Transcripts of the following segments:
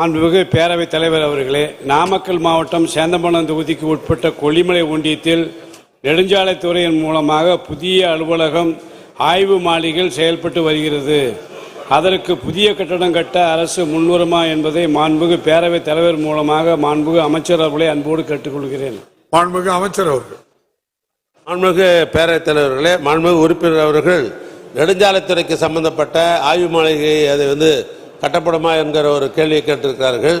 மாண்புமிகு பேரவைத் தலைவர் அவர்களே நாமக்கல் மாவட்டம் சேந்தமங்கலம் தொகுதிக்கு உட்பட்ட கொல்லிமலை ஒன்றியத்தில் நெடுஞ்சாலைத்துறையின் மூலமாக புதிய அலுவலகம் ஆய்வு மாளிகைகள் செயல்பட்டு வருகிறது. அதற்கு புதிய கட்டடம் கட்ட அரசு முன்வருமா என்பதை மாண்புமிகு பேரவைத் தலைவர் மூலமாக மாண்புமிகு அமைச்சர் அவர்களை அன்போடு கேட்டுக்கொள்கிறேன். மாண்புமிகு அமைச்சர் அவர்கள். மாண்புமிகு பேரவைத் தலைவர்களே மாண்புமிகு உறுப்பினர் அவர்கள் நெடுஞ்சாலைத்துறைக்கு சம்பந்தப்பட்ட ஆய்வு மாளிகை அது வந்து கட்டப்படுமா என்கிற ஒரு கேள்வியை கேட்டிருக்கிறார்கள்.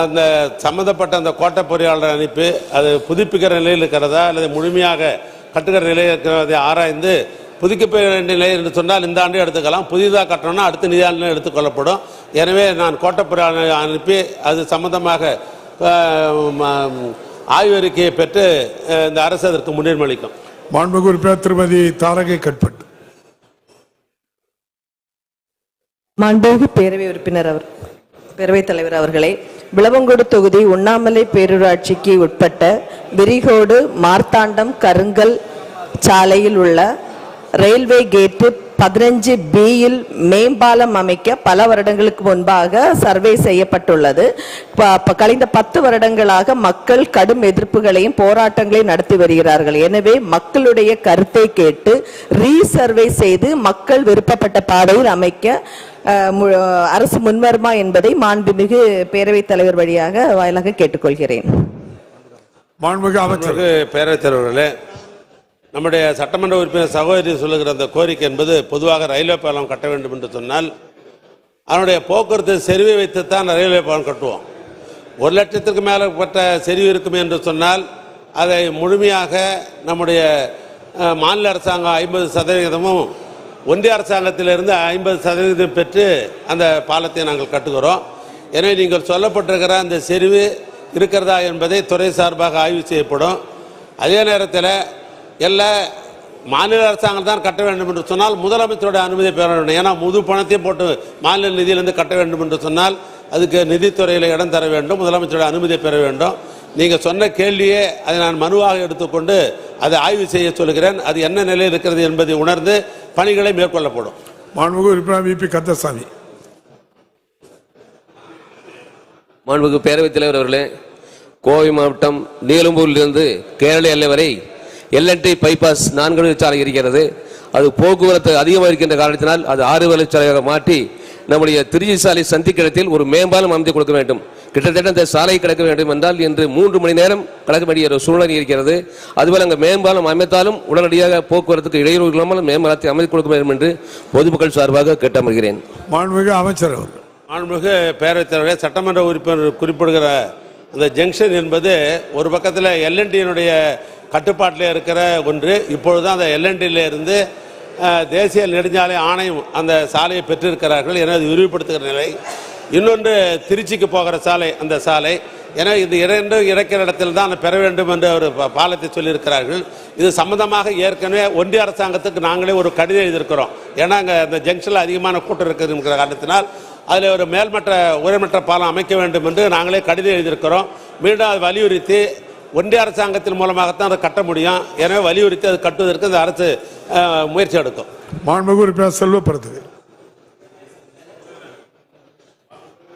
அந்த சம்பந்தப்பட்ட அந்த கோட்டை பொறியாளரை அனுப்பி அது புதுப்பிக்கிற நிலையில் இருக்கிறதா அல்லது முழுமையாக கட்டுகிற நிலையில் இருக்கிறதை ஆராய்ந்து புதுப்பிக்கிற நிலை என்று சொன்னால் இந்த ஆண்டு எடுத்துக்கலாம். புதிதாக கட்டணும்னா அடுத்த நிதியாண்டு எடுத்துக்கொள்ளப்படும் எனவே நான் கோட்டை பொறியாளரை அனுப்பி அது சம்பந்தமாக ஆய்வறிக்கையை பெற்று இந்த அரசு அதற்கு முன்னுரிமை அளிக்கும். மாண்புமிகு உறுப்பினர் திருமதி தாரகை கட்பட். மாண்புமிகு பேரவை உறுப்பினர் அவர் பேரவைத் தலைவர் அவர்களே விளவங்கோடு தொகுதி உண்ணாமலை பேரூராட்சிக்கு உட்பட்ட விரிகோடு மார்த்தாண்டம் கருங்கல் சாலையில் உள்ள ரயில்வே கேட்டு பதினஞ்சு பியில் மேம்பாலம் அமைக்க பல வருடங்களுக்கு முன்பாக சர்வே செய்யப்பட்டுள்ளது. கழிந்த பத்து வருடங்களாக மக்கள் கடும் எதிர்ப்புகளையும் போராட்டங்களையும் நடத்தி வருகிறார்கள். எனவே மக்களுடைய கருத்தை கேட்டு ரீசர்வே செய்து மக்கள் விருப்பப்பட்ட பாதையில் அமைக்க அரசு முன்வருமா என்பதை மாண்புமிகு பேரவைத் தலைவர் வழியாக வாயிலாக கேட்டுக்கொள்கிறேன். மாண்புமிகு அமைச்சர். மாண்புமிகு பேரவைத் தலைவர்களே நம்முடைய சட்டமன்ற உறுப்பினர் சகோதரி சொல்லுகிற அந்த கோரிக்கை என்பது பொதுவாக ரயில்வே பாலம் கட்ட வேண்டும் என்று சொன்னால் அதனுடைய போக்குவரத்து செறிவை வைத்து தான் ரயில்வே பாலம் கட்டுவோம். ஒரு லட்சத்திற்கு மேலப்பட்ட செறிவு இருக்கும் என்று சொன்னால் அதை முழுமையாக நம்முடைய மாநில அரசாங்கம் ஐம்பது சதவிகிதமும் ஒன்றிய அரசாங்கத்திலிருந்து ஐம்பது சதவீதம் பெற்று அந்த பாலத்தை நாங்கள் கட்டுகிறோம். எனவே நீங்கள் சொல்லப்பட்டிருக்கிற அந்த செறிவு இருக்கிறதா என்பதை துறை சார்பாக ஆய்வு செய்யப்படும். அதே நேரத்தில் எல்லா மாநில அரசாங்கம் தான் கட்ட வேண்டும் என்று சொன்னால் முதலமைச்சருடைய அனுமதி பெற வேண்டும். ஏன்னா முது பணத்தையும் போட்டு மாநில நிதியிலிருந்து கட்ட வேண்டும் என்று சொன்னால் அதுக்கு நிதித்துறையில் இடம் தர வேண்டும் முதலமைச்சருடைய அனுமதி பெற வேண்டும். நீங்கள் சொன்ன கேள்வியே அதை நான் மனுவாக எடுத்துக்கொண்டு அதை ஆய்வு செய்ய சொல்கிறேன். அது என்ன நிலையில் இருக்கிறது என்பதை உணர்ந்து பணிகளை மேற்கொள்ளப்படும். மாண்புமிகு உறுப்பினர் வி. பி. கந்தசாமி. மாண்புமிகு பேரவைத் தலைவர் அவர்களே கோவை மாவட்டம் நீலம்பூரிலிருந்து கேரள எல்லை வரை எல்என்டி பைபாஸ் நான்கு வழிச்சாலை இருக்கிறது. அது போக்குவரத்து அதிகமாக இருக்கின்ற காரணத்தினால் அது ஆறு வழிச்சாலையாக மாற்றி நம்முடைய திருச்சி சாலை சந்திக்கிடத்தில் ஒரு மேம்பாலம் அமைத்து கொடுக்க வேண்டும். கிட்டத்தட்ட இந்த சாலை கிடக்க வேண்டும் என்றால் இன்று மூன்று மணி நேரம் கடக்க வேண்டிய ஒரு சூழ்நிலை இருக்கிறது. அதுபோல் அங்கே மேம்பாலம் அமைத்தாலும் உடனடியாக போக்குவரத்துக்கு இடையூறு இல்லாமல் மேம்பாலத்தை அமைத்து கொடுக்க வேண்டும் என்று பொதுமக்கள் சார்பாக கேட்டமர்கிறேன் மாண்புமிகு அமைச்சர் அவர்கள். மாண்புமிகு பேரவைத் தலைவரே சட்டமன்ற உறுப்பினர் குறிப்பிடுகிற அந்த ஜங்ஷன் என்பது ஒரு பக்கத்தில் எல்என்டியினுடைய கட்டுப்பாட்டில் இருக்கிற ஒன்று. இப்பொழுது அந்த எல்என்டியில் இருந்து தேசிய நெடுஞ்சாலை ஆணையம் அந்த சாலையை பெற்றிருக்கிறார்கள். என அது விரிவுபடுத்துகிற நிலை. இன்னொன்று திருச்சிக்கு போகிற சாலை அந்த சாலை. எனவே இது இரண்டும் இறக்கிற இடத்தில் தான் பெற வேண்டும் என்று ஒரு பாலத்தை சொல்லியிருக்கிறார்கள். இது சம்பந்தமாக ஏற்கனவே ஒன்றிய அரசாங்கத்துக்கு நாங்களே ஒரு கடிதம் எழுதியிருக்கிறோம். ஏன்னா அங்கே அந்த ஜங்ஷனில் அதிகமான கூட்டம் இருக்குதுங்கிற காரணத்தினால் அதில் ஒரு மேல்மட்ட உயர்மட்ட பாலம் அமைக்க வேண்டும் என்று நாங்களே கடிதம் எழுதியிருக்கிறோம். மீண்டும் அதை வலியுறுத்தி ஒன்றிய அரசாங்கத்தின் மூலமாகத்தான் அதை கட்ட முடியும். எனவே வலியுறுத்தி அது கட்டுவதற்கு இந்த அரசு முயற்சி எடுக்கும். மாண்புமிகு உறுப்பினர் செல்வப்படுத்துது